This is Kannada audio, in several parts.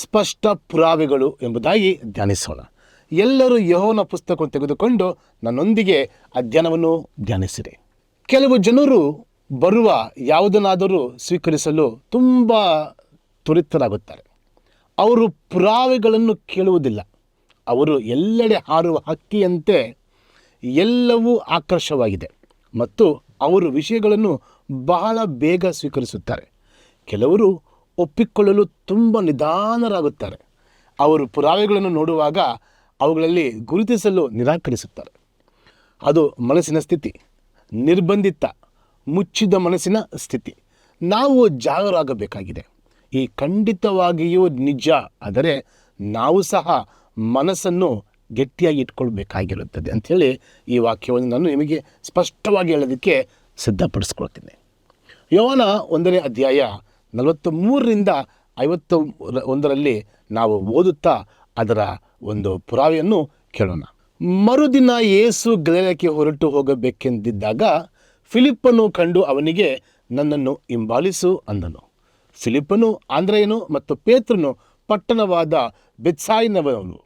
ಸ್ಪಷ್ಟ ಪುರಾವೆಗಳು ಎಂಬುದಾಗಿ ಧ್ಯಾನಿಸೋಣ. ಎಲ್ಲರೂ ಯಹೋನ ಪುಸ್ತಕವನ್ನು ತೆಗೆದುಕೊಂಡು ನನ್ನೊಂದಿಗೆ ಅಧ್ಯಯನವನ್ನು ಧ್ಯಾನಿಸಿರಿ. ಕೆಲವು ಜನರು ಬರುವ ಯಾವುದನ್ನಾದರೂ ಸ್ವೀಕರಿಸಲು ತುಂಬ ತ್ವರಿತರಾಗುತ್ತಾರೆ ಅವರು ಪುರಾವೆಗಳನ್ನು ಕೇಳುವುದಿಲ್ಲ. ಅವರು ಎಲ್ಲೆಡೆ ಹಾರುವ ಹಕ್ಕಿಯಂತೆ ಎಲ್ಲವೂ ಆಕರ್ಷವಾಗಿದೆ ಮತ್ತು ಅವರು ವಿಷಯಗಳನ್ನು ಬಹಳ ಬೇಗ ಸ್ವೀಕರಿಸುತ್ತಾರೆ. ಕೆಲವರು ಒಪ್ಪಿಕೊಳ್ಳಲು ತುಂಬ ನಿಧಾನರಾಗುತ್ತಾರೆ. ಅವರು ಪುರಾವೆಗಳನ್ನು ನೋಡುವಾಗ ಅವುಗಳಲ್ಲಿ ಗುರುತಿಸಲು ನಿರಾಕರಿಸುತ್ತಾರೆ. ಅದು ಮನಸ್ಸಿನ ಸ್ಥಿತಿ, ನಿರ್ಬಂಧಿತ, ಮುಚ್ಚಿದ ಮನಸ್ಸಿನ ಸ್ಥಿತಿ. ನಾವು ಜಾಗರಾಗಬೇಕಾಗಿದೆ. ಈ ಖಂಡಿತವಾಗಿಯೂ ನಿಜ ಆದರೆ ನಾವು ಸಹ ಮನಸ್ಸನ್ನು ಗಟ್ಟಿಯಾಗಿ ಇಟ್ಕೊಳ್ಬೇಕಾಗಿರುತ್ತದೆ ಅಂಥೇಳಿ ಈ ವಾಕ್ಯವನ್ನು ನಾನು ನಿಮಗೆ ಸ್ಪಷ್ಟವಾಗಿ ಹೇಳೋದಕ್ಕೆ ಸಿದ್ಧಪಡಿಸ್ಕೊಳ್ತೀನಿ. ಯೋವನ ಒಂದನೇ ಅಧ್ಯಾಯ ನಲವತ್ತ ಮೂರರಿಂದ ಐವತ್ತ ಒಂದರಲ್ಲಿ ನಾವು ಓದುತ್ತಾ ಅದರ ಒಂದು ಪುರಾವೆಯನ್ನು ಕೇಳೋಣ. ಮರುದಿನ ಯೇಸು ಗಲಕ್ಕೆ ಹೊರಟು ಹೋಗಬೇಕೆಂದಿದ್ದಾಗ ಫಿಲಿಪ್ಪನು ಕಂಡು ಅವನಿಗೆ, ನನ್ನನ್ನು ಹಿಂಬಾಲಿಸು ಅಂದನು. ಫಿಲಿಪ್ಪನು ಆಂಧ್ರಯನು ಮತ್ತು ಪೇತ್ರನು ಪಟ್ಟಣವಾದ ಬೆತ್ಸಾಯಿನವನು.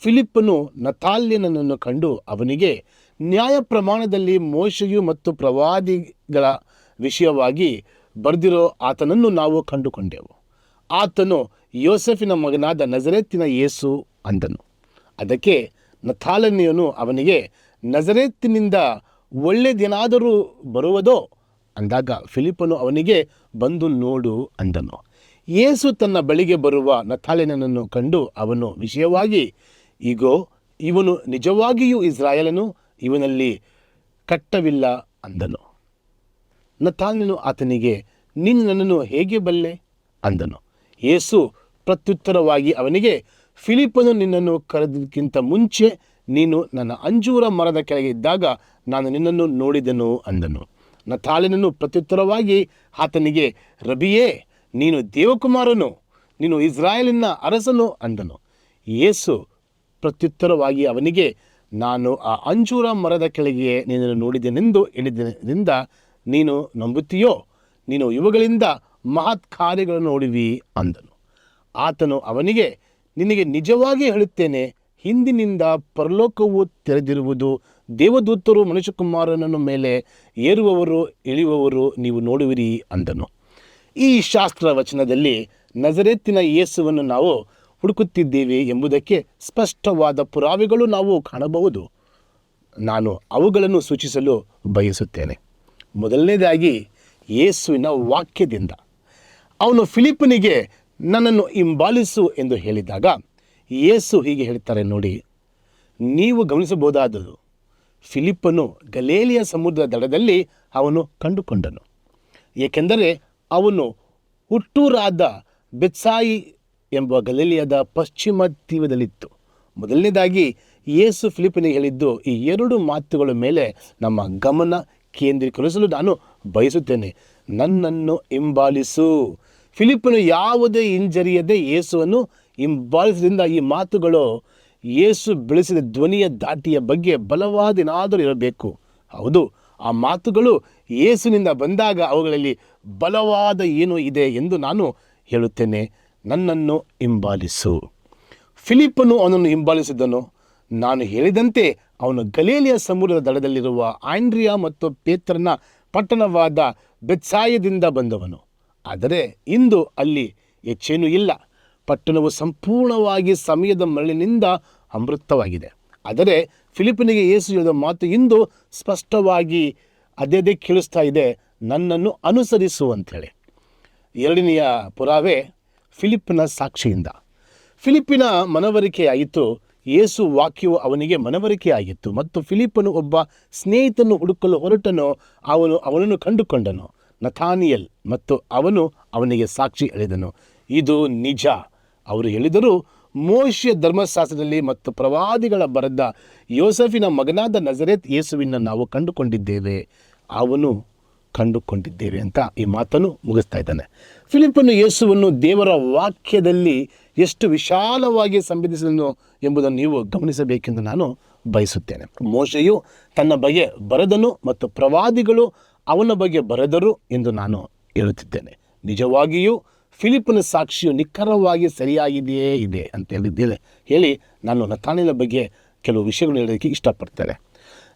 ಫಿಲಿಪ್ಪನು ನತಾಲ್ಯನನ್ನು ಕಂಡು ಅವನಿಗೆ ನ್ಯಾಯ ಪ್ರಮಾಣದಲ್ಲಿ ಮೋಶೆಯು ಮತ್ತು ಪ್ರವಾದಿಗಳ ವಿಷಯವಾಗಿ ಬರೆದಿರೋ ಆತನನ್ನು ನಾವು ಕಂಡುಕೊಂಡೆವು. ಆತನು ಯೋಸೆಫಿನ ಮಗನಾದ ನಜರೇತಿನ ಯೇಸು ಅಂದನು. ಅದಕ್ಕೆ ನಥಾಲನಿಯನು ಅವನಿಗೆ, ನಜರೇತಿನಿಂದ ಒಳ್ಳೆಯದೇನಾದರೂ ಬರುವುದೋ? ಅಂದಾಗ ಫಿಲಿಪನು ಅವನಿಗೆ, ಬಂದು ನೋಡು ಅಂದನು. ಯೇಸು ತನ್ನ ಬಳಿಗೆ ಬರುವ ನಥಾಲೆನನ್ನು ಕಂಡು ಅವನು ವಿಷಯವಾಗಿ ಈಗೋ ಇವನು ನಿಜವಾಗಿಯೂ ಇಸ್ರಾಯೇಲನು, ಇವನಲ್ಲಿ ಕಟ್ಟವಿಲ್ಲ ಅಂದನು. ನತಾಲನು ಆತನಿಗೆ, ನೀನು ನನ್ನನ್ನು ಹೇಗೆ ಬಲ್ಲೆ? ಅಂದನು. ಯೇಸು ಪ್ರತ್ಯುತ್ತರವಾಗಿ ಅವನಿಗೆ ಫಿಲಿಪನು ನಿನ್ನನ್ನು ಕರೆದಕ್ಕಿಂತ ಮುಂಚೆ ನೀನು ನನ್ನ ಅಂಜೂರ ಮರದ ಕೆಳಗೆ ಇದ್ದಾಗ ನಾನು ನಿನ್ನನ್ನು ನೋಡಿದೆನು, ಅಂದನು. ನತಾಲಿನನ್ನು ಪ್ರತ್ಯುತ್ತರವಾಗಿ ಆತನಿಗೆ, ರಬಿಯೇ, ನೀನು ದೇವಕುಮಾರನು, ನೀನು ಇಸ್ರಾಯೇಲಿನ ಅರಸನು, ಅಂದನು. ಯೇಸು ಪ್ರತ್ಯುತ್ತರವಾಗಿ ಅವನಿಗೆ, ನಾನು ಆ ಅಂಜೂರ ಮರದ ಕೆಳಗೆ ನಿನ್ನನ್ನು ನೋಡಿದೆನೆಂದು ಹೇಳಿದ್ದರಿಂದ ನೀನು ನಂಬುತ್ತೀಯೋ? ನೀನು ಇವುಗಳಿಂದ ಮಹತ್ ಕಾರ್ಯಗಳನ್ನು ನೋಡುವಿ ಅಂದನು. ಆತನು ಅವನಿಗೆ, ನಿನಗೆ ನಿಜವಾಗಿ ಹೇಳುತ್ತೇನೆ, ಹಿಂದಿನಿಂದ ಪರಲೋಕವು ತೆರೆದಿರುವುದು ದೇವದೂತರು ಮನುಷ್ಯಕುಮಾರನನ್ನು ಮೇಲೆ ಏರುವವರು, ಇಳಿಯುವವರು ನೀವು ನೋಡುವಿರಿ ಅಂದನು. ಈ ಶಾಸ್ತ್ರ ವಚನದಲ್ಲಿ ನಜರೆತ್ತಿನ ಯೇಸುವನ್ನು ನಾವು ಹುಡುಕುತ್ತಿದ್ದೇವೆ ಎಂಬುದಕ್ಕೆ ಸ್ಪಷ್ಟವಾದ ಪುರಾವೆಗಳು ನಾವು ಕಾಣಬಹುದು. ನಾನು ಅವುಗಳನ್ನು ಸೂಚಿಸಲು ಬಯಸುತ್ತೇನೆ. ಮೊದಲನೇದಾಗಿ ಯೇಸುವಿನ ವಾಕ್ಯದಿಂದ. ಅವನು ಫಿಲಿಪ್ಪನಿಗೆ, ನನ್ನನ್ನು ಹಿಂಬಾಲಿಸು ಎಂದು ಹೇಳಿದಾಗ, ಯೇಸು ಹೀಗೆ ಹೇಳ್ತಾರೆ ನೋಡಿ, ನೀವು ಗಮನಿಸಬಹುದಾದದು ಫಿಲಿಪ್ಪನು ಗಲೇಲಿಯ ಸಮುದ್ರದ ದಡದಲ್ಲಿ ಅವನು ಕಂಡುಕೊಂಡನು. ಏಕೆಂದರೆ ಅವನು ಹುಟ್ಟೂರಾದ ಬೆತ್ಸಾಯಿ ಎಂಬ ಗಲೇಲಿಯದ ಪಶ್ಚಿಮ ತೀರದಲ್ಲಿತ್ತು. ಮೊದಲನೇದಾಗಿ ಯೇಸು ಫಿಲಿಪ್ಪನಿಗೆ ಹೇಳಿದ್ದು ಈ ಎರಡು ಮಾತುಗಳ ಮೇಲೆ ನಮ್ಮ ಗಮನ ಕೇಂದ್ರೀಕರಿಸಲು ನಾನು ಬಯಸುತ್ತೇನೆ. ನನ್ನನ್ನು ಹಿಂಬಾಲಿಸು. ಫಿಲಿಪ್ಪನು ಯಾವುದೇ ಹಿಂಜರಿಯದೆ ಯೇಸುವನ್ನು ಹಿಂಬಾಲಿಸಿದ್ರಿಂದ ಈ ಮಾತುಗಳು ಯೇಸು ಬೆಳೆಸಿದ ಧ್ವನಿಯ ದಾಟಿಯ ಬಗ್ಗೆ ಬಲವಾದ ಏನಾದರೂ ಇರಬೇಕು. ಹೌದು, ಆ ಮಾತುಗಳು ಯೇಸುನಿಂದ ಬಂದಾಗ ಅವುಗಳಲ್ಲಿ ಬಲವಾದ ಏನು ಇದೆ ಎಂದು ನಾನು ಹೇಳುತ್ತೇನೆ. ನನ್ನನ್ನು ಹಿಂಬಾಲಿಸು. ಫಿಲಿಪ್ಪನು ಅವನನ್ನು ಹಿಂಬಾಲಿಸಿದನು. ನಾನು ಹೇಳಿದಂತೆ ಅವನು ಗಲೀಲಿಯ ಸಮುದ್ರದ ದಡದಲ್ಲಿರುವ ಆಂಡ್ರಿಯಾ ಮತ್ತು ಪೇತ್ರನ ಪಟ್ಟಣವಾದ ಬೆತ್ಸಾಯದಿಂದ ಬಂದವನು. ಆದರೆ ಇಂದು ಅಲ್ಲಿ ಹೆಚ್ಚೇನೂ ಇಲ್ಲ. ಪಟ್ಟಣವು ಸಂಪೂರ್ಣವಾಗಿ ಸಮಯದ ಮರಳಿನಿಂದ ಅಮೃತವಾಗಿದೆ. ಆದರೆ ಫಿಲಿಪಿನಿಗೆ ಯೇಸು ಹೇಳಿದ ಮಾತು ಇಂದು ಸ್ಪಷ್ಟವಾಗಿ ಅದೇ ಅದೇ ಕೇಳಿಸ್ತಾ ಇದೆ. ನನ್ನನ್ನು ಅನುಸರಿಸು ಅಂಥೇಳಿ. ಎರಡನೆಯ ಪುರಾವೆ ಫಿಲಿಪ್ಪಿನ ಸಾಕ್ಷಿಯಿಂದ. ಫಿಲಿಪ್ಪಿನ ಮನವರಿಕೆಯಾಯಿತು. ಯೇಸು ವಾಕ್ಯವು ಅವನಿಗೆ ಮನವರಿಕೆಯಾಗಿತ್ತು ಮತ್ತು ಫಿಲಿಪ್ಪನು ಒಬ್ಬ ಸ್ನೇಹಿತನು ಹುಡುಕಲು ಹೊರಟನು, ಅವನು ಅವನನ್ನು ಕಂಡುಕೊಂಡನು. ನಥಾನಿಯಲ್ ಮತ್ತು ಅವನು ಅವನಿಗೆ ಸಾಕ್ಷಿ ಎಳೆದನು ಇದು ನಿಜ. ಅವರು ಹೇಳಿದರು ಮೋಶ್ಯ ಧರ್ಮಶಾಸ್ತ್ರದಲ್ಲಿ ಮತ್ತು ಪ್ರವಾದಿಗಳ ಬರೆದ ಯೋಸಫಿನ ಮಗನಾದ ನಜರೇತ್ ಯೇಸುವಿನ ನಾವು ಕಂಡುಕೊಂಡಿದ್ದೇವೆ. ಅವನು ಕಂಡುಕೊಂಡಿದ್ದೇವೆ ಅಂತ ಈ ಮಾತನ್ನು ಮುಗಿಸ್ತಾ ಇದ್ದಾನೆ. ಫಿಲಿಪ್ಪನ್ನು ಯೇಸುವನ್ನು ದೇವರ ವಾಕ್ಯದಲ್ಲಿ ಎಷ್ಟು ವಿಶಾಲವಾಗಿ ಸಂಬಂಧಿಸಿದನು ಎಂಬುದನ್ನು ನೀವು ಗಮನಿಸಬೇಕೆಂದು ನಾನು ಬಯಸುತ್ತೇನೆ. ಮೋಶೆಯು ತನ್ನ ಬಗ್ಗೆ ಬರೆದನು ಮತ್ತು ಪ್ರವಾದಿಗಳು ಅವನ ಬಗ್ಗೆ ಬರೆದರು ಎಂದು ನಾನು ಹೇಳುತ್ತಿದ್ದೇನೆ. ನಿಜವಾಗಿಯೂ ಫಿಲಿಪ್ಪನ ಸಾಕ್ಷಿಯು ನಿಖರವಾಗಿ ಸರಿಯಾಗಿದೆಯೇ ಇದೆ ಅಂತ ಹೇಳಿದ್ದೇನೆ. ಹೇಳಿ ನಾನು ನತಾನಿನ ಬಗ್ಗೆ ಕೆಲವು ವಿಷಯಗಳು ಹೇಳೋದಕ್ಕೆ ಇಷ್ಟಪಡ್ತಾರೆ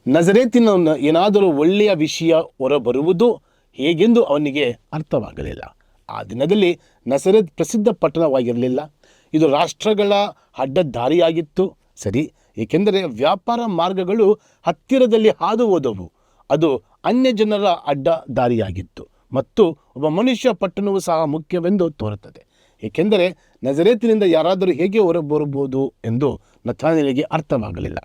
ನಜರೇತಿನ ಏನಾದರೂ ಒಳ್ಳೆಯ ವಿಷಯ ಹೊರಬರುವುದು ಹೇಗೆಂದು ಅವನಿಗೆ ಅರ್ಥವಾಗಲಿಲ್ಲ. ಆ ದಿನದಲ್ಲಿ ನಸರೇತ್ ಪ್ರಸಿದ್ಧ ಪಟ್ಟಣವಾಗಿರಲಿಲ್ಲ. ಇದು ರಾಷ್ಟ್ರಗಳ ಅಡ್ಡದಾರಿಯಾಗಿತ್ತು. ಸರಿ, ಏಕೆಂದರೆ ವ್ಯಾಪಾರ ಮಾರ್ಗಗಳು ಹತ್ತಿರದಲ್ಲಿ ಹಾದು ಹೋದವು ಅದು ಅನ್ಯ ಜನರ ಅಡ್ಡ ದಾರಿಯಾಗಿತ್ತು ಮತ್ತು ಒಬ್ಬ ಮನುಷ್ಯ ಪಟ್ಟಣವು ಸಹ ಮುಖ್ಯವೆಂದು ತೋರುತ್ತದೆ. ಏಕೆಂದರೆ ನಜರೇತಿನಿಂದ ಯಾರಾದರೂ ಹೇಗೆ ಹೊರಬರಬಹುದು ಎಂದು ನಥಾನಿಲಿಗೆ ಅರ್ಥವಾಗಲಿಲ್ಲ.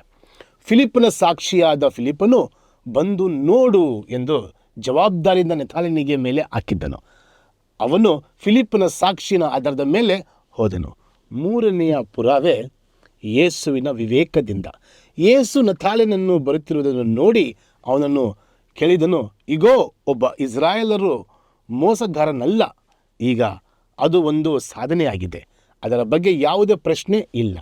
ಫಿಲಿಪ್ಪನ ಸಾಕ್ಷಿಯಾದ ಫಿಲಿಪ್ಪನು ಬಂದು ನೋಡು ಎಂದು ಜವಾಬ್ದಾರಿಯಿಂದ ನೆಥಾಲಿನಿಗೆ ಮೇಲೆ ಹಾಕಿದ್ದನು. ಅವನು ಫಿಲಿಪ್ಪನ ಸಾಕ್ಷಿನ ಆಧಾರದ ಮೇಲೆ ಹೋದನು. ಮೂರನೆಯ ಪುರಾವೆ ಯೇಸುವಿನ ವಿವೇಕದಿಂದ. ಯೇಸು ನಥಾಲಿನನ್ನು ಬರುತ್ತಿರುವುದನ್ನು ನೋಡಿ ಅವನನ್ನು ಕೇಳಿದನು, ಇಗೋ, ಒಬ್ಬ ಇಸ್ರಾಯೇಲರು ಮೋಸಗಾರನಲ್ಲ, ಈಗ ಅದು ಒಂದು ಸಾಧನೆಯಾಗಿದೆ. ಅದರ ಬಗ್ಗೆ ಯಾವುದೇ ಪ್ರಶ್ನೆ ಇಲ್ಲ.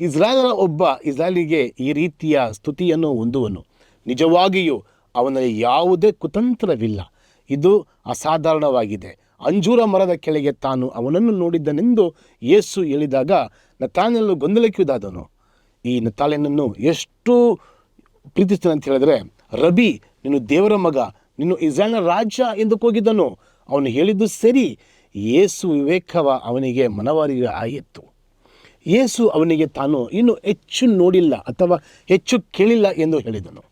ಇಸ್ರಾಯೇಲರ ಒಬ್ಬ ಇಸ್ರಾಯೇಲಿಗೆ ಈ ರೀತಿಯ ಸ್ತುತಿಯನ್ನು ಹೊಂದುವನು. ನಿಜವಾಗಿಯೂ ಅವನಲ್ಲಿ ಯಾವುದೇ ಕುತಂತ್ರವಿಲ್ಲ. ಇದು ಅಸಾಧಾರಣವಾಗಿದೆ. ಅಂಜೂರ ಮರದ ಕೆಳಗೆ ತಾನು ಅವನನ್ನು ನೋಡಿದ್ದನೆಂದು ಯೇಸು ಹೇಳಿದಾಗ ನತಾನನ್ನು ಗೊಂದಲಕ್ಕಿದಾದನು ಈ ನತಾಲೆನನ್ನು ಎಷ್ಟು ಪ್ರೀತಿಸ್ತಾನೆ ಅಂತ ಹೇಳಿದ್ರೆ, ರಬಿ, ನೀನು ದೇವರ ಮಗ, ನೀನು ಇಸ್ರಾಯೇಲ್ನ ರಾಜ ಎಂದು ಕೂಗಿದ್ದನು ಅವನು ಹೇಳಿದ್ದು ಸರಿ. ಯೇಸು ವಿವೇಕವ ಅವನಿಗೆ ಮನವರಿಕೆ ಆಯಿತು ಯೇಸು ಅವನಿಗೆ ತಾನು ಇನ್ನು ಹೆಚ್ಚು ನೋಡಿಲ್ಲ ಅಥವಾ ಹೆಚ್ಚು ಕೇಳಿಲ್ಲ ಎಂದು ಹೇಳಿದನು.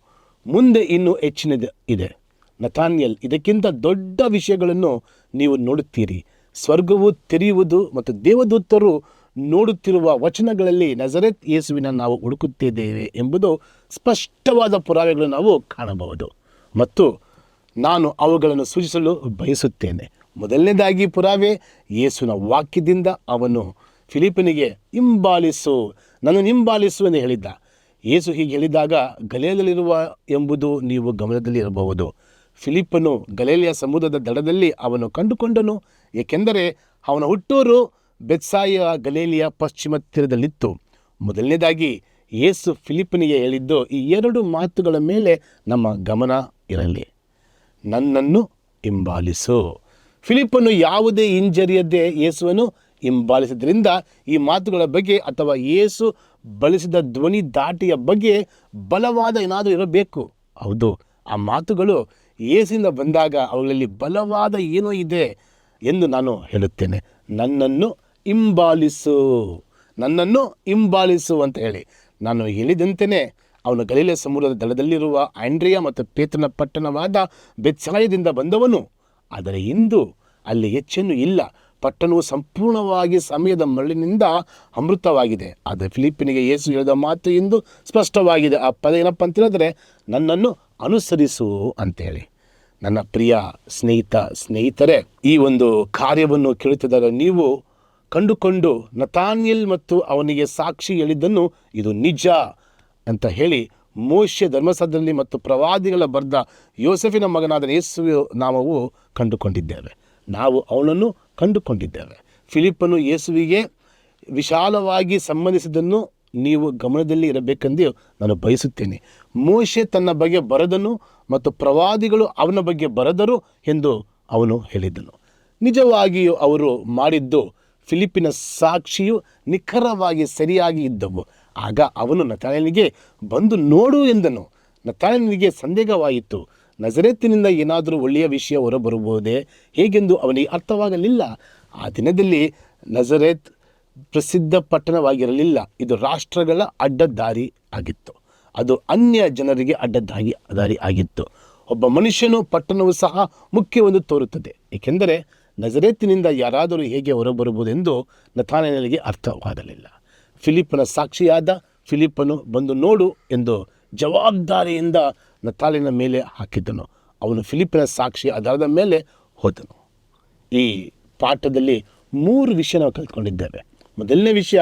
ಮುಂದೆ ಇನ್ನೂ ಹೆಚ್ಚಿನದು ಇದೆ. ನಥಾನಿಯಲ್ ಇದಕ್ಕಿಂತ ದೊಡ್ಡ ವಿಷಯಗಳನ್ನು ನೀವು ನೋಡುತ್ತೀರಿ. ಸ್ವರ್ಗವು ತೆರೆಯುವುದು ಮತ್ತು ದೇವದೂತರು ನೋಡುತ್ತಿರುವ ವಚನಗಳಲ್ಲಿ ನಜರೆತ್ ಯೇಸುವಿನ ನಾವು ಹುಡುಕುತ್ತಿದ್ದೇವೆ ಎಂಬುದು ಸ್ಪಷ್ಟವಾದ ಪುರಾವೆಗಳನ್ನು ನಾವು ಕಾಣಬಹುದು. ಮತ್ತು ನಾನು ಅವುಗಳನ್ನು ಸೂಚಿಸಲು ಬಯಸುತ್ತೇನೆ. ಮೊದಲನೇದಾಗಿ ಪುರಾವೆ ಯೇಸುವಿನ ವಾಕ್ಯದಿಂದ ಅವನು ಫಿಲಿಪನಿಗೆ ಹಿಂಬಾಲಿಸು, ನನ್ನನ್ನು ಹಿಂಬಾಲಿಸು ಎಂದು ಹೇಳಿದ್ದ. ಯೇಸು ಹೀಗೆ ಹೇಳಿದಾಗ ಗಲೇಲಲ್ಲಿರುವ ಎಂಬುದು ನೀವು ಗಮನದಲ್ಲಿ ಇರಬಹುದು. ಫಿಲಿಪ್ಪನು ಗಲೇಲಿಯ ಸಮುದ್ರದ ದಡದಲ್ಲಿ ಅವನು ಕಂಡುಕೊಂಡನು, ಏಕೆಂದರೆ ಅವನ ಹುಟ್ಟೂರು ಬೆತ್ಸಾಯ ಗಲೇಲಿಯ ಪಶ್ಚಿಮ ತೀರದಲ್ಲಿತ್ತು. ಮೊದಲನೇದಾಗಿ, ಯೇಸು ಫಿಲಿಪ್ಪನಿಗೆ ಹೇಳಿದ್ದು ಈ ಎರಡು ಮಾತುಗಳ ಮೇಲೆ ನಮ್ಮ ಗಮನ ಇರಲಿ. ನನ್ನನ್ನು ಹಿಂಬಾಲಿಸು. ಫಿಲಿಪ್ಪನು ಯಾವುದೇ ಹಿಂಜರಿಯದೆ ಯೇಸುವನ್ನು ಹಿಂಬಾಲಿಸಿದ್ರಿಂದ ಈ ಮಾತುಗಳ ಬಗ್ಗೆ ಅಥವಾ ಏಸು ಬಳಸಿದ ಧ್ವನಿ ದಾಟಿಯ ಬಗ್ಗೆ ಬಲವಾದ ಏನಾದರೂ ಇರಬೇಕು. ಹೌದು, ಆ ಮಾತುಗಳು ಏಸಿಂದ ಬಂದಾಗ ಅವುಗಳಲ್ಲಿ ಬಲವಾದ ಏನೋ ಇದೆ ಎಂದು ನಾನು ಹೇಳುತ್ತೇನೆ. ನನ್ನನ್ನು ಹಿಂಬಾಲಿಸು ನನ್ನನ್ನು ಹಿಂಬಾಲಿಸು ಅಂತ ಹೇಳಿ. ನಾನು ಹೇಳಿದಂತೆಯೇ ಅವನು ಗಲೀಲೆ ಸಮುದ್ರದ ದಳದಲ್ಲಿರುವ ಆಂಡ್ರಿಯಾ ಮತ್ತು ಪೇತ್ರನ ಪಟ್ಟಣವಾದ ಬೆತ್ಸಾಯದಿಂದ ಬಂದವನು. ಆದರೆ ಇಂದು ಅಲ್ಲಿ ಹೆಚ್ಚೇನೂ ಇಲ್ಲ. ಪಟ್ಟಣವು ಸಂಪೂರ್ಣವಾಗಿ ಸಮಯದ ಮರಳಿನಿಂದ ಅಮೃತವಾಗಿದೆ. ಅದು ಫಿಲಿಪ್ಪಿನಿಗೆ ಯೇಸು ಹೇಳಿದ ಮಾತು ಎಂದು ಸ್ಪಷ್ಟವಾಗಿದೆ. ಆ ಪದ ಏನಪ್ಪ ಅಂತ ಹೇಳಿದ್ರೆ ನನ್ನನ್ನು ಅನುಸರಿಸು ಅಂತೇಳಿ. ನನ್ನ ಪ್ರಿಯ ಸ್ನೇಹಿತ, ಸ್ನೇಹಿತರೆ, ಈ ಒಂದು ಕಾರ್ಯವನ್ನು ಕೇಳುತ್ತಿದ್ದಾಗ ನೀವು ಕಂಡುಕೊಂಡು ನತಾನಿಯಲ್ ಮತ್ತು ಅವನಿಗೆ ಸಾಕ್ಷಿ ಹೇಳಿದ್ದನ್ನು ಇದು ನಿಜ ಅಂತ ಹೇಳಿ ಮೋಶೆ ಧರ್ಮಸದಲ್ಲಿ ಮತ್ತು ಪ್ರವಾದಿಗಳ ಬರೆದ ಯೋಸೆಫಿನ ಮಗನಾದ ಯೇಸುವ ನಾಮವು ಕಂಡುಕೊಂಡಿದ್ದೇವೆ. ನಾವು ಅವನನ್ನು ಕಂಡುಕೊಂಡಿದ್ದೇವೆ. ಫಿಲಿಪ್ಪನು ಯೇಸುವಿಗೆ ವಿಶಾಲವಾಗಿ ಸಂಬಂಧಿಸಿದ್ದನ್ನು ನೀವು ಗಮನದಲ್ಲಿ ಇರಬೇಕೆಂದು ನಾನು ಬಯಸುತ್ತೇನೆ. ಮೋಶೆ ತನ್ನ ಬಗ್ಗೆ ಬರೆದನು ಮತ್ತು ಪ್ರವಾದಿಗಳು ಅವನ ಬಗ್ಗೆ ಬರೆದರು ಎಂದು ಅವನು ಹೇಳಿದ್ದನು ನಿಜವಾಗಿಯೂ ಅವರು ಮಾಡಿದ್ದು ಫಿಲಿಪಿನ ಸಾಕ್ಷಿಯು ನಿಖರವಾಗಿ ಸರಿಯಾಗಿ ಇದ್ದವು. ಆಗ ಅವನು ನತಾಯನಿಗೆ ಬಂದು ನೋಡು ಎಂದನು. ನತಾಯನಿಗೆ ಸಂದೇಹವಾಯಿತು. ನಜರೇತಿನಿಂದ ಏನಾದರೂ ಒಳ್ಳೆಯ ವಿಷಯ ಹೊರಬರಬಹುದೇ ಹೇಗೆಂದು ಅವನಿಗೆ ಅರ್ಥವಾಗಲಿಲ್ಲ. ಆ ದಿನದಲ್ಲಿ ನಜರೇತ್ ಪ್ರಸಿದ್ಧ ಪಟ್ಟಣವಾಗಿರಲಿಲ್ಲ. ಇದು ರಾಷ್ಟ್ರಗಳ ಅಡ್ಡದಾರಿ ಆಗಿತ್ತು. ಅದು ಅನ್ಯ ಜನರಿಗೆ ಅಡ್ಡದಾಗಿ ದಾರಿ ಆಗಿತ್ತು. ಒಬ್ಬ ಮನುಷ್ಯನು ಪಟ್ಟಣವು ಸಹ ಮುಖ್ಯವೆಂದು ತೋರುತ್ತದೆ. ಏಕೆಂದರೆ ನಜರೇತಿನಿಂದ ಯಾರಾದರೂ ಹೇಗೆ ಹೊರಬರಬಹುದೆಂದು ನಥಾನನಿಗೆ ಅರ್ಥವಾಗಲಿಲ್ಲ. ಫಿಲಿಪ್ಪನ ಸಾಕ್ಷಿಯಾದ ಫಿಲಿಪ್ಪನು ಬಂದು ನೋಡು ಎಂದು ಜವಾಬ್ದಾರಿಯಿಂದ ನತಾಲಿನ ಮೇಲೆ ಹಾಕಿದ್ದನು. ಅವನು ಫಿಲಿಪಿನ ಸಾಕ್ಷಿ ಆಧಾರದ ಮೇಲೆ ಹೋದನು. ಈ ಪಾಠದಲ್ಲಿ ಮೂರು ವಿಷಯ ನಾವು ಕಲ್ತ್ಕೊಂಡಿದ್ದೇವೆ. ಮೊದಲನೇ ವಿಷಯ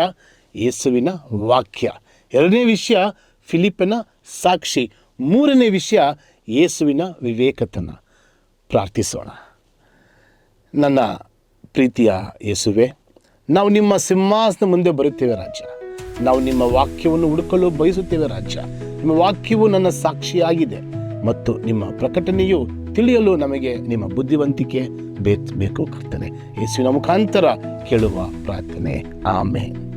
ಯೇಸುವಿನ ವಾಕ್ಯ. ಎರಡನೇ ವಿಷಯ ಫಿಲಿಪಿನ ಸಾಕ್ಷಿ. ಮೂರನೇ ವಿಷಯ ಯೇಸುವಿನ ವಿವೇಕತನ. ಪ್ರಾರ್ಥಿಸೋಣ. ನನ್ನ ಪ್ರೀತಿಯ ಯೇಸುವೆ, ನಾವು ನಿಮ್ಮ ಸಿಂಹಾಸನ ಮುಂದೆ ಬರುತ್ತೇವೆ ರಾಜ. ನಾವು ನಿಮ್ಮ ವಾಕ್ಯವನ್ನು ಹುಡುಕಲು ಬಯಸುತ್ತೇವೆ ರಾಜ. ನಿಮ್ಮ ವಾಕ್ಯವು ನನ್ನ ಸಾಕ್ಷಿಯಾಗಿದೆ ಮತ್ತು ನಿಮ್ಮ ಪ್ರಕಟಣೆಯು ತಿಳಿಯಲು ನಮಗೆ ನಿಮ್ಮ ಬುದ್ಧಿವಂತಿಕೆ ಬೇಕು ಬೇಕು ಕರ್ತನೆ. ಯೇಸುವಿನ ಮುಖಾಂತರ ಕೇಳುವ ಪ್ರಾರ್ಥನೆ. ಆಮೇಲೆ